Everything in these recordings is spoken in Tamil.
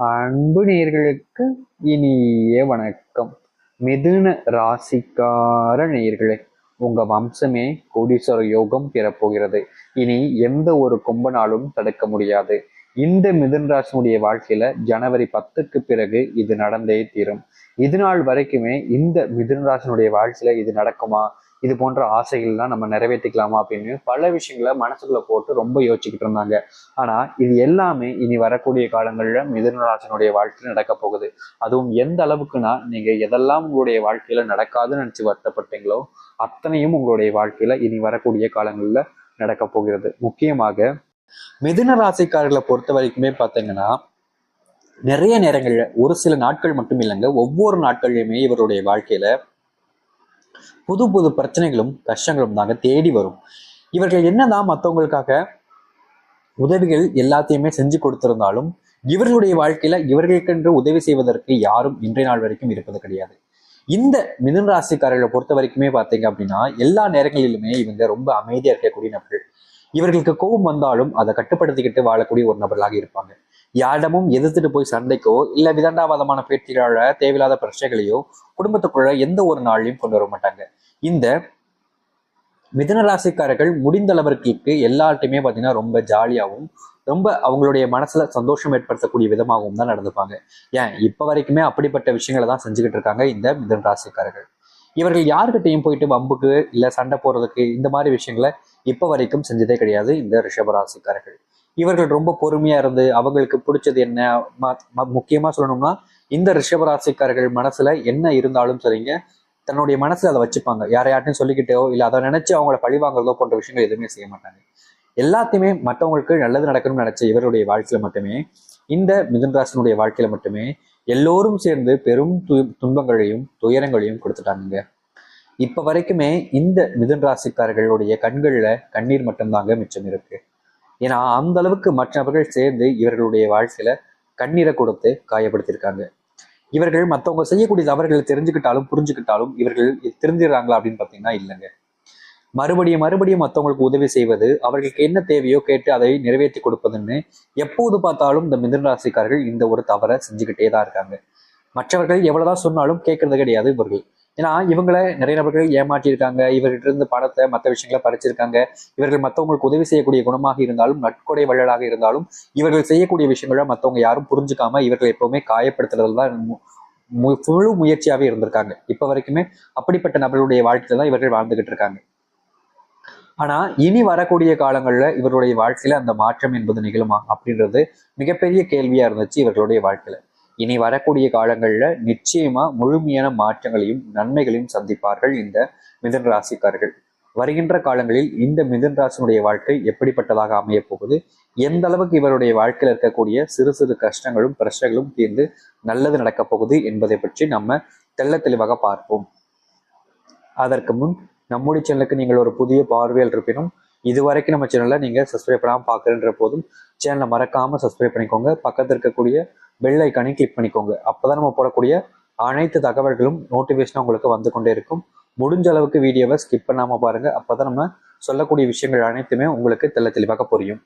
அன்பு நேர்களுக்கு இனிய வணக்கம். மிதுன ராசிக்கார நேர்களே உங்க வம்சமே கோடீஸ்வர யோகம் பெறப்போகிறது. இனி எந்த ஒரு கும்பனாலும் தடுக்க முடியாது. இந்த மிதுன் ராசினுடைய வாழ்க்கையில ஜனவரி பத்துக்கு பிறகு இது நடந்தே தீரும். இது நாள் வரைக்குமே இந்த மிதுன் ராசினுடைய வாழ்க்கையில இது நடக்குமா? இது போன்ற ஆசைகள்லாம் நம்ம நிறைவேற்றிக்கலாமா அப்படின்னு பல விஷயங்களை மனசுக்குள்ள போட்டு ரொம்ப யோசிச்சுக்கிட்டு இருந்தாங்க. ஆனா இது எல்லாமே இனி வரக்கூடிய காலங்கள்ல மிதுன வாழ்க்கையில் நடக்க போகுது. அதுவும் எந்த அளவுக்குன்னா நீங்க எதெல்லாம் உங்களுடைய வாழ்க்கையில நடக்காதுன்னு நினைச்சு வருத்தப்பட்டீங்களோ அத்தனையும் உங்களுடைய வாழ்க்கையில இனி வரக்கூடிய காலங்கள்ல நடக்க போகிறது. முக்கியமாக மிதுன ராசிக்காரர்களை பொறுத்த வரைக்குமே பார்த்தீங்கன்னா நிறைய நேரங்கள்ல ஒரு சில நாட்கள் மட்டும் இல்லைங்க ஒவ்வொரு நாட்கள்லையுமே இவருடைய வாழ்க்கையில புது புது பிரச்சனைகளும் கஷ்டங்களும் தாங்க தேடி வரும். இவர்கள் என்னதான் மற்றவங்களுக்காக உதவிகள் எல்லாத்தையுமே செஞ்சு கொடுத்திருந்தாலும் இவர்களுடைய வாழ்க்கையில இவர்களுக்கென்று உதவி செய்வதற்கு யாரும் இன்றைய நாள் வரைக்கும் இருப்பது கிடையாது. இந்த மிதன் ராசிக்காரர்களை பொறுத்த வரைக்குமே பார்த்தீங்க அப்படின்னா எல்லா நேரங்களிலுமே இவங்க ரொம்ப அமைதியா இருக்கக்கூடிய நபர்கள். இவர்களுக்கு கோபம் வந்தாலும் அதை கட்டுப்படுத்திக்கிட்டு வாழக்கூடிய ஒரு நபர்களாக இருப்பாங்க. யாரிடமும் எதிர்த்துட்டு போய் சண்டைக்கோ இல்ல விதண்டாவாதமான பேச்சுகளால தேவையில்லாத பிரச்சனைகளையோ குடும்பத்துக்குள்ள எந்த ஒரு நாளையும் கொண்டு வர மாட்டாங்க. இந்த மிதன ராசிக்காரர்கள் முடிந்த அளவிற்கு எல்லார்ட்டையுமே பார்த்தீங்கன்னா ரொம்ப ஜாலியாகவும் ரொம்ப அவங்களுடைய மனசுல சந்தோஷம் ஏற்படுத்தக்கூடிய விதமாகவும் தான் நடந்துப்பாங்க. ஏன்? இப்ப வரைக்குமே அப்படிப்பட்ட விஷயங்களை தான் செஞ்சுக்கிட்டு இருக்காங்க இந்த மிதன ராசிக்காரர்கள். இவர்கள் யாருக்கிட்டையும் போயிட்டு வம்புக்கு இல்ல சண்டை போறதுக்கு இந்த மாதிரி விஷயங்களை இப்போ வரைக்கும் செஞ்சதே கிடையாது இந்த ரிஷபராசிக்காரர்கள் இவர்கள் ரொம்ப பொறுமையா இருந்து அவங்களுக்கு பிடிச்சது என்ன? முக்கியமா சொல்லணும்னா இந்த ரிஷபராசிக்காரர்கள் மனசுல என்ன இருந்தாலும் சரிங்க. தன்னுடைய மனசுல அதை வச்சுப்பாங்க. யாரையாட்டையும் சொல்லிக்கிட்டோ இல்லை அதை நினைச்சு அவங்கள பழி வாங்குறதோ போன்ற விஷயங்கள் எதுவுமே செய்ய மாட்டாங்க. எல்லாத்தையுமே மற்றவங்களுக்கு நல்லது நடக்கணும்னு நினைச்ச இவருடைய வாழ்க்கையில மட்டுமே இந்த மிதுன்ராசனுடைய வாழ்க்கையில மட்டுமே எல்லோரும் சேர்ந்து பெரும் து துன்பங்களையும் துயரங்களையும் கொடுத்துட்டாங்க இப்ப வரைக்குமே இந்த மிதுன் ராசிக்காரர்களுடைய கண்கள்ல கண்ணீர் மட்டும்தாங்க மிச்சம் இருக்கு. ஏன்னா அந்த அளவுக்கு மற்றவர்கள் சேர்ந்து இவர்களுடைய வாழ்க்கையில கண்ணீரை கொடுத்து காயப்படுத்தியிருக்காங்க. இவர்கள் மற்றவங்க செய்யக்கூடிய தவறுகளை தெரிஞ்சுக்கிட்டாலும் புரிஞ்சுக்கிட்டாலும் இவர்கள் திருந்திடுறாங்களா அப்படின்னு பார்த்தீங்கன்னா இல்லைங்க. மறுபடியும் மறுபடியும் மற்றவங்களுக்கு உதவி செய்வது அவர்களுக்கு என்ன தேவையோ கேட்டு அதை நிறைவேற்றி கொடுப்பதுன்னு எப்போது பார்த்தாலும் இந்த மிதனராசிக்காரர்கள் இந்த ஒரு தவறை செஞ்சுக்கிட்டே தான் இருக்காங்க. மற்றவர்கள் எவ்வளவுதான் சொன்னாலும் கேட்கறது கிடையாது இவர்கள். ஏன்னா இவங்களை நிறைய நபர்கள் ஏமாற்றியிருக்காங்க. இவர்கிட்ட இருந்து பணத்தை மற்ற விஷயங்களை பறிச்சிருக்காங்க. இவர்கள் மற்றவங்களுக்கு உதவி செய்யக்கூடிய குணமாக இருந்தாலும் நட்கொடை வள்ளலாக இருந்தாலும் இவர்கள் செய்யக்கூடிய விஷயங்களை மற்றவங்க யாரும் புரிஞ்சுக்காம இவர்கள் எப்பவுமே காயப்படுத்துறதுல தான் முழு முயற்சியாகவே இருந்திருக்காங்க. இப்போ வரைக்குமே அப்படிப்பட்ட நபர்களுடைய வாழ்க்கையில தான் இவர்கள் வாழ்ந்துகிட்டு இருக்காங்க. ஆனா இனி வரக்கூடிய காலங்களில் இவருடைய வாழ்க்கையில அந்த மாற்றம் என்பது நிகழுமா அப்படின்றது மிகப்பெரிய கேள்வியா இருந்துச்சு இவர்களுடைய வாழ்க்கையில. இனி வரக்கூடிய காலங்களில் நிச்சயமா முழுமையான மாற்றங்களையும் நன்மைகளையும் சந்திப்பார்கள் இந்த மிதன் ராசிக்காரர்கள். வருகின்ற காலங்களில் இந்த மிதன் ராசினுடைய வாழ்க்கை எப்படிப்பட்டதாக அமைய போகுது? எந்த அளவுக்கு இவருடைய வாழ்க்கையில் இருக்கக்கூடிய சிறு சிறு கஷ்டங்களும் பிரச்சனைகளும் தீர்ந்து நல்லது நடக்கப் போகுது என்பதை பற்றி நம்ம தெள்ள தெளிவாக பார்ப்போம். அதற்கு முன் நம்முடைய சேனலுக்கு நீங்கள் ஒரு புதிய பார்வையில் இருப்பினும் இது வரைக்கும் நம்ம சேனலில் நீங்கள் சப்ஸ்கிரைப் பண்ணாமல் பார்க்குறன்ற போதும் சேனலை மறக்காமல் சப்ஸ்கிரைப் பண்ணிக்கோங்க. பக்கத்தில் இருக்கக்கூடிய பெல் ஐக்கானையும் கிளிக் பண்ணிக்கோங்க. அப்போதான் நம்ம போடக்கூடிய அனைத்து தகவல்களும் நோட்டிஃபிகேஷனாக உங்களுக்கு வந்து கொண்டே இருக்கும். முடிஞ்ச அளவுக்கு வீடியோவை ஸ்கிப் பண்ணாமல் பாருங்கள் அப்போ தான் நம்ம சொல்லக்கூடிய விஷயங்கள் அனைத்துமே உங்களுக்கு தெல்ல தெளிவாக புரியும்.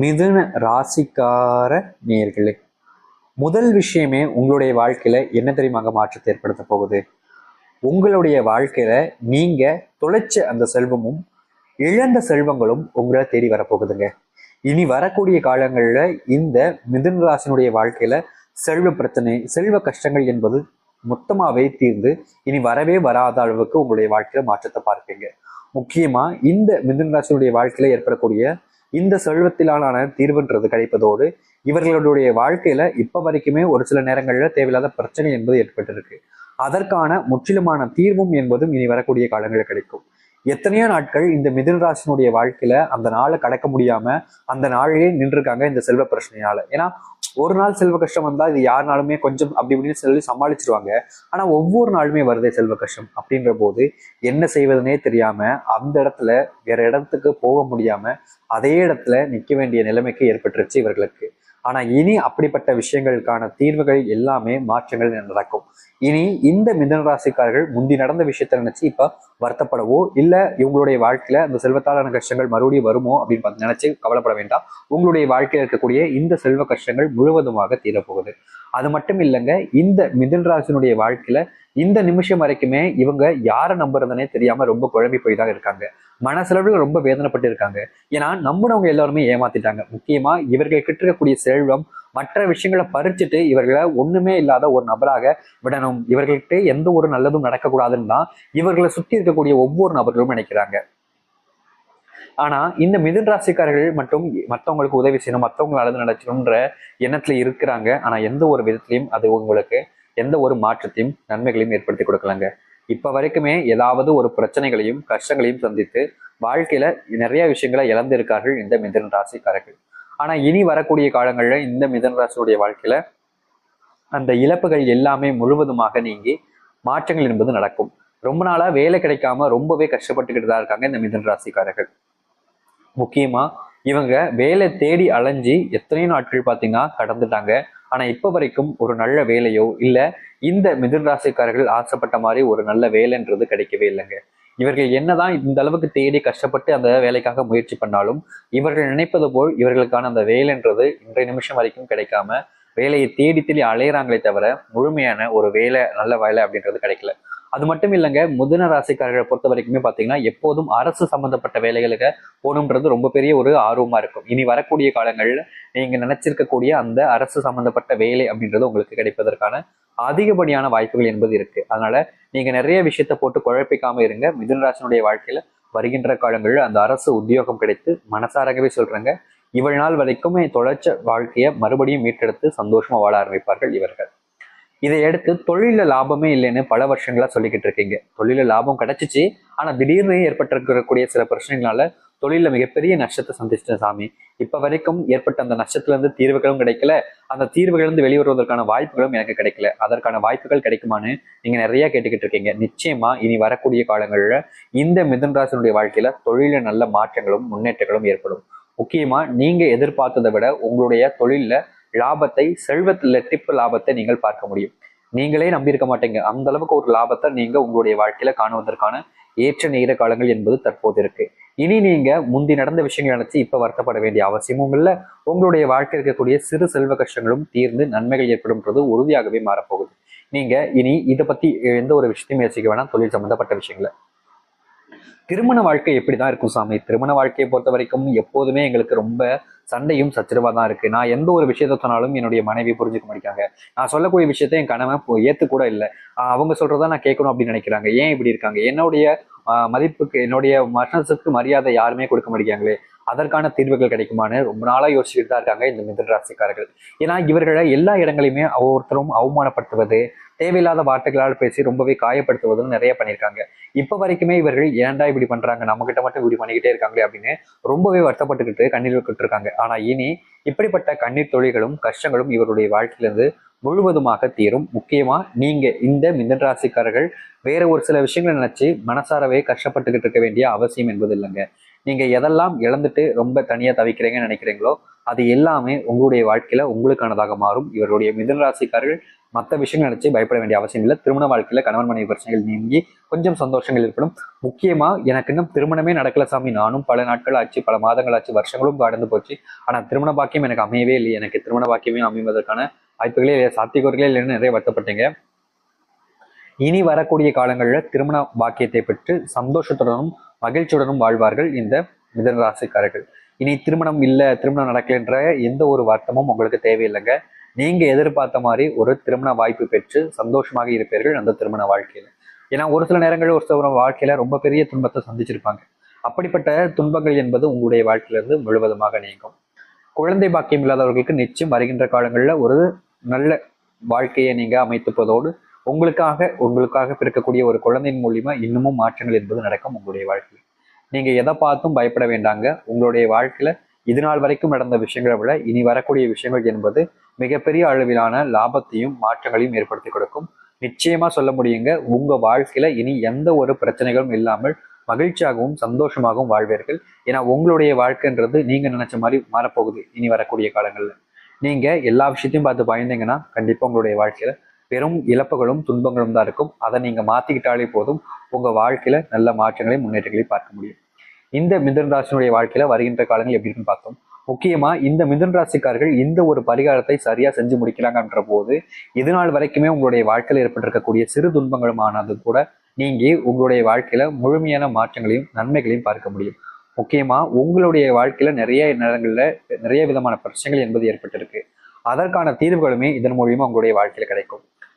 மிதுன ராசிக்கார நேர்களே முதல் விஷயமே உங்களுடைய வாழ்க்கையில் என்ன தெரியுமாங்க மாற்றத்தை ஏற்படுத்த போகுது? உங்களுடைய வாழ்க்கையில் நீங்கள் தொலைச்ச அந்த செல்வமும் இழந்த செல்வங்களும் உங்களை தேடி வரப்போகுதுங்க இனி வரக்கூடிய காலங்களில் இந்த மிதுன ராசினுடைய வாழ்க்கையில செல்வ பிரச்சனை செல்வ கஷ்டங்கள் என்பது மொத்தமாவே தீர்ந்து இனி வரவே வராத அளவுக்கு உங்களுடைய வாழ்க்கையில மாற்றத்தை பார்ப்பீங்க. முக்கியமா இந்த மிதுன ராசினுடைய வாழ்க்கையில ஏற்படக்கூடிய இந்த செல்வத்திலான தீர்வுன்றது கிடைப்பதோடு இவர்களுடைய வாழ்க்கையில இப்ப வரைக்குமே ஒரு சில நேரங்களில் தேவையில்லாத பிரச்சனை என்பது ஏற்பட்டிருக்கு. அதற்கான முற்றிலுமான தீர்வும் என்பதும் இனி வரக்கூடிய காலங்களில் கிடைக்கும். எத்தனையோ நாட்கள் இந்த மிதுன ராசினுடைய வாழ்க்கையில அந்த நாளை கடக்க முடியாம அந்த நாளிலே நின்றுருக்காங்க இந்த செல்வ பிரச்சனையால. ஏன்னா ஒரு நாள் செல்வ கஷ்டம் வந்தா இது யாருனாலுமே கொஞ்சம் அப்படி இப்படின்னு சொல்லி சமாளிச்சிருவாங்க. ஆனா ஒவ்வொரு நாளுமே வருதே செல்வ கஷ்டம் அப்படின்ற போது என்ன செய்வதுனே தெரியாம அந்த இடத்துல வேற இடத்துக்கு போக முடியாம அதே இடத்துல நிக்க வேண்டிய நிலைமைக்கு ஏற்பட்டுருச்சு இவர்களுக்கு. ஆனா இனி அப்படிப்பட்ட விஷயங்களுக்கான தீர்வுகள் எல்லாமே மாற்றங்கள் நடக்கும். இனி இந்த மிதன ராசிக்காரர்கள் முந்தி நடந்த விஷயத்த நினைச்சு இப்ப வருத்தப்படவோ இல்ல இவங்களுடைய வாழ்க்கையில அந்த செல்வத்தாலான கஷ்டங்கள் மறுபடியும் வருமோ அப்படின்னு நினைச்சு கவலைப்பட வேண்டாம். உங்களுடைய வாழ்க்கையில் இருக்கக்கூடிய இந்த செல்வ கஷ்டங்கள் முழுவதுமாக தீரப்போகுது. அது மட்டும் இல்லைங்க இந்த மிதன் ராசினுடைய வாழ்க்கையில இந்த நிமிஷம் வரைக்குமே இவங்க யாரை நம்புறதுனே தெரியாம ரொம்ப குழம்பி போய் தான் இருக்காங்க. மனசளவில் ரொம்ப வேதனைப்பட்டு இருக்காங்க ஏன்னா நம்பினவங்க எல்லாருமே ஏமாத்திட்டாங்க. முக்கியமா இவர்கள் கிட்ட இருக்கக்கூடிய செல்வம் மற்ற விஷயங்களை பறிச்சுட்டு இவர்களை ஒண்ணுமே இல்லாத ஒரு நபராக விடணும். இவர்கள்கிட்ட எந்த ஒரு நல்லதும் நடக்கக்கூடாதுன்னு தான் இவர்களை சுற்றி இருக்கக்கூடிய ஒவ்வொரு நபர்களும் நினைக்கிறாங்க. ஆனா இந்த மிதுன் ராசிக்காரர்கள் மற்றும் மற்றவங்களுக்கு உதவி செய்யணும் மற்றவங்க நல்லது நடக்கணும்ன்ற எண்ணத்துல இருக்கிறாங்க. ஆனா எந்த ஒரு விதத்திலையும் அது உங்களுக்கு எந்த ஒரு மாற்றத்தையும் நன்மைகளையும் ஏற்படுத்தி கொடுக்கலாங்க. இப்ப வரைக்குமே ஏதாவது ஒரு பிரச்சனைகளையும் கஷ்டங்களையும் சந்தித்து வாழ்க்கையில நிறைய விஷயங்களை இழந்திருக்கார்கள் இந்த மிதன் ராசிக்காரர்கள். ஆனா இனி வரக்கூடிய காலங்கள்ல இந்த மிதன் ராசியுடைய வாழ்க்கையில அந்த இழப்புகள் எல்லாமே முழுவதுமாக நீங்கி மாற்றங்கள் என்பது நடக்கும். ரொம்ப நாளா வேலை கிடைக்காம ரொம்பவே கஷ்டப்பட்டுக்கிட்டு தான் இருக்காங்க இந்த மிதன் ராசிக்காரர்கள். முக்கியமா இவங்க வேலை தேடி அலைஞ்சி எத்தனையோ நாட்கள் பார்த்தீங்கன்னா கடந்துட்டாங்க. ஆனா இப்ப வரைக்கும் ஒரு நல்ல வேலையோ இல்ல இந்த மிதுன் ராசிக்காரர்கள் ஆசைப்பட்ட மாதிரி ஒரு நல்ல வேலைன்றது கிடைக்கவே இல்லைங்க. இவர்கள் என்னதான் இந்த அளவுக்கு தேடி கஷ்டப்பட்டு அந்த வேலைக்காக முயற்சி பண்ணாலும் இவர்கள் நினைப்பது போல் இவர்களுக்கான அந்த வேலைன்றது இன்றைய நிமிஷம் வரைக்கும் கிடைக்காம வேலையை தேடி தேடி அலையிறாங்களே தவிர முழுமையான ஒரு வேலை நல்ல வேலை அப்படின்றது கிடைக்கல. அது மட்டும் இல்லைங்க முதன ராசிக்காரர்களை பொறுத்த வரைக்குமே பார்த்தீங்கன்னா எப்போதும் அரசு சம்பந்தப்பட்ட வேலைகளுக்கு போகணுன்றது ரொம்ப பெரிய ஒரு ஆர்வமா இருக்கும். இனி வரக்கூடிய காலங்களில் நீங்க நினைச்சிருக்கக்கூடிய அந்த அரசு சம்பந்தப்பட்ட வேலை அப்படின்றது உங்களுக்கு கிடைப்பதற்கான அதிகப்படியான வாய்ப்புகள் என்பது இருக்கு. அதனால நீங்க நிறைய விஷயத்த போட்டு குழப்பிக்காம இருங்க. மிதுனராசனுடைய வாழ்க்கையில வருகின்ற காலங்களில் அந்த அரசு உத்தியோகம் கிடைத்து மனசாரகவே சொல்றாங்க. இவள் நாள் வரைக்குமே தொலைச்ச வாழ்க்கையை மறுபடியும் மீட்டெடுத்து சந்தோஷமா வாழ ஆரம்பிப்பார்கள் இவர்கள். இதை எடுத்து தொழில லாபமே இல்லைன்னு பல வருஷங்களா சொல்லிக்கிட்டு இருக்கீங்க. தொழில லாபம் கிடைச்சிச்சு. ஆனா திடீர்னு ஏற்பட்டிருக்கக்கூடிய சில பிரச்சனைகளால தொழில மிகப்பெரிய நஷ்டத்தை சந்திச்சிட்டேன் சாமி. இப்ப வரைக்கும் ஏற்பட்ட அந்த நஷ்டத்துல இருந்து தீர்வுகளும் கிடைக்கல. அந்த தீர்வுகள் இருந்து வெளிவருவதற்கான வாய்ப்புகளும் எனக்கு கிடைக்கல. அதற்கான வாய்ப்புகள் கிடைக்குமான்னு நீங்க நிறைய கேட்டுக்கிட்டு இருக்கீங்க. நிச்சயமா இனி வரக்கூடிய காலங்களில் இந்த மிதன்ராசனுடைய வாழ்க்கையில தொழில நல்ல மாற்றங்களும் முன்னேற்றங்களும் ஏற்படும். முக்கியமா நீங்க எதிர்பார்த்ததை விட உங்களுடைய தொழில லாபத்தை செல்வத்தில் டிப்பு லாபத்தை நீங்கள் பார்க்க முடியும். நீங்களே நம்பியிருக்க மாட்டீங்க. அந்த அளவுக்கு ஒரு லாபத்தை நீங்க உங்களுடைய வாழ்க்கையில காணுவதற்கான ஏற்ற நேர காலங்கள் என்பது தற்போது இருக்கு. இனி நீங்க முந்தி நடந்த விஷயங்கள் நினைச்சு இப்ப வருத்தப்பட வேண்டிய அவசியமும் இல்லை. உங்களுடைய வாழ்க்கை இருக்கக்கூடிய சிறு செல்வ கஷ்டங்களும் தீர்ந்து நன்மைகள் ஏற்படும்ன்றது உறுதியாகவே மாறப்போகுது. நீங்க இனி இதை பத்தி எந்த ஒரு விஷயத்தையும் யோசிக்க வேணாம். தொழில் சம்பந்தப்பட்ட விஷயங்களை. திருமண வாழ்க்கை எப்படி தான் இருக்கும் சாமி? திருமண வாழ்க்கையை பொறுத்த வரைக்கும் எப்போதுமே எங்களுக்கு ரொம்ப சண்டையும் சச்சரவா தான் இருக்கு. நான் எந்த ஒரு விஷயத்த சொன்னாலும் என்னுடைய மனைவி புரிஞ்சுக்க மாட்டாங்க. நான் சொல்லக்கூடிய விஷயத்த என் கணவன் ஏற்றுக்கூட இல்லை. அவங்க சொல்றதா நான் கேட்கணும் அப்படின்னு நினைக்கிறாங்க. ஏன் இப்படி இருக்காங்க? என்னுடைய மதிப்புக்கு என்னுடைய மனசுக்கு மரியாதை யாருமே கொடுக்க மாட்டேங்கிறாங்களே. அதற்கான தீர்வுகள் கிடைக்குமான்னு ரொம்ப நாளாக யோசிச்சுட்டு தான் இருக்காங்க இந்த மிதன் ராசிக்காரர்கள். ஏன்னா இவர்களை எல்லா இடங்களையுமே ஒவ்வொருத்தரும் அவமானப்படுத்துவது தேவையில்லாத வார்த்தைகளால் பேசி ரொம்பவே காயப்படுத்துவதும் நிறைய பண்ணியிருக்காங்க. இப்போ வரைக்குமே இவர்கள் ஏன்டா இப்படி பண்றாங்க? நம்ம கிட்ட மட்டும் இப்படி பண்ணிக்கிட்டே இருக்காங்களே அப்படின்னு ரொம்பவே வருத்தப்பட்டுக்கிட்டு கண்ணீர் விட்டு இருக்காங்க. ஆனா இனி இப்படிப்பட்ட கண்ணீர் தொழில்களும் கஷ்டங்களும் இவருடைய வாழ்க்கையிலிருந்து முழுவதுமாக தீரும். முக்கியமா நீங்க இந்த மிதன் ராசிக்காரர்கள் வேற ஒரு சில விஷயங்களை நினைச்சு மனசாரவே கஷ்டப்பட்டுக்கிட்டு இருக்க வேண்டிய அவசியம் என்பது இல்லைங்க. நீங்க எதெல்லாம் இழந்துட்டு ரொம்ப தனியா தவிக்கிறீங்கன்னு நினைக்கிறீங்களோ அது எல்லாமே உங்களுடைய வாழ்க்கையில உங்களுக்கானதாக மாறும். இவருடைய மிதன் ராசிக்காரர்கள் மற்ற விஷயங்கள் நினைச்சு பயப்பட வேண்டிய அவசியம் இல்லை. திருமண வாழ்க்கையில கணவன் மனைவி பிரச்சனைகள் நீங்கி கொஞ்சம் சந்தோஷங்கள் ஏற்படும். முக்கியமா எனக்கு இன்னும் திருமணமே நடக்கல சாமி. நானும் பல நாட்கள் ஆச்சு பல மாதங்கள் ஆச்சு வருஷங்களும் கடந்து போச்சு. ஆனா திருமண பாக்கியம் எனக்கு அமையவே இல்லை எனக்கு திருமண பாக்கியமே அமைவதற்கான வாய்ப்புகளே இல்லை சாத்தியக்கூறுகளே இல்லைன்னு நிறைய வருத்தப்பட்டீங்க. இனி வரக்கூடிய காலங்களில் திருமண பாக்கியத்தை பெற்று சந்தோஷத்துடனும் மகிழ்ச்சியுடனும் வாழ்வார்கள் இந்த மிதனராசிக்காரர்கள் இனி திருமணம் இல்லை திருமணம் நடக்கலைன்ற எந்த ஒரு வருத்தமும் உங்களுக்கு தேவையில்லைங்க. நீங்க எதிர்பார்த்த மாதிரி ஒரு திருமண வாய்ப்பு பெற்று சந்தோஷமாக இருப்பீர்கள் அந்த திருமண வாழ்க்கையில. ஏன்னா ஒரு சில நேரங்களில் ஒரு சில வாழ்க்கையில ரொம்ப பெரிய துன்பத்தை சந்திச்சிருப்பாங்க. அப்படிப்பட்ட துன்பங்கள் என்பது உங்களுடைய வாழ்க்கையிலிருந்து முழுவதுமாக நீங்கும். குழந்தை பாக்கியம் இல்லாதவர்களுக்கு நிச்சயம் வருகின்ற காலங்களில் ஒரு நல்ல வாழ்க்கையை நீங்க அமைத்துப்பதோடு உங்களுக்காக உங்களுக்காக பிறக்கக்கூடிய ஒரு குழந்தையின் மூலியமா இன்னமும் மாற்றங்கள் என்பது நடக்கும் உங்களுடைய வாழ்க்கையில். நீங்க எதை பார்த்தும் பயப்பட வேண்டாங்க. உங்களுடைய வாழ்க்கையில இது நாள் வரைக்கும் நடந்த விஷயங்களை விட இனி வரக்கூடிய விஷயங்கள் என்பது மிகப்பெரிய அளவிலான லாபத்தையும் மாற்றங்களையும் ஏற்படுத்தி கொடுக்கும். நிச்சயமா சொல்ல முடியுங்க உங்க வாழ்க்கையில இனி எந்த ஒரு பிரச்சனைகளும் இல்லாமல் மகிழ்ச்சியாகவும் சந்தோஷமாகவும் வாழ்வீர்கள். ஏன்னா உங்களுடைய வாழ்க்கைன்றது நீங்க நினைச்ச மாதிரி மாறப்போகுது இனி வரக்கூடிய காலங்கள்ல. நீங்க எல்லா விஷயத்தையும் பார்த்து பயந்தீங்கன்னா கண்டிப்பா உங்களுடைய வாழ்க்கையில பெரும் இழப்புகளும் துன்பங்களும் தான் இருக்கும். அதை நீங்க மாத்திக்கிட்டாலே போதும். உங்க வாழ்க்கையில நல்ல மாற்றங்களையும் முன்னேற்றங்களையும் பார்க்க முடியும். இந்த மிதன் ராசினுடைய வாழ்க்கையில வருகின்ற காலங்கள் எப்படி இருக்குன்னு பார்த்தோம். முக்கியமா இந்த மிதன் ராசிக்காரர்கள் இந்த ஒரு பரிகாரத்தை சரியா செஞ்சு முடிக்கிறாங்கன்ற போது இது நாள் வரைக்குமே உங்களுடைய வாழ்க்கையில் ஏற்பட்டிருக்கக்கூடிய சிறு துன்பங்களும் ஆனது கூட நீங்க உங்களுடைய வாழ்க்கையில முழுமையான மாற்றங்களையும் நன்மைகளையும் பார்க்க முடியும். முக்கியமா உங்களுடைய வாழ்க்கையில நிறைய நேரங்கள்ல நிறைய விதமான பிரச்சனைகள் என்பது ஏற்பட்டிருக்கு. அதற்கான தீர்வுகளுமே இதன் மூலியமா உங்களுடைய வாழ்க்கையில கிடைக்கும்.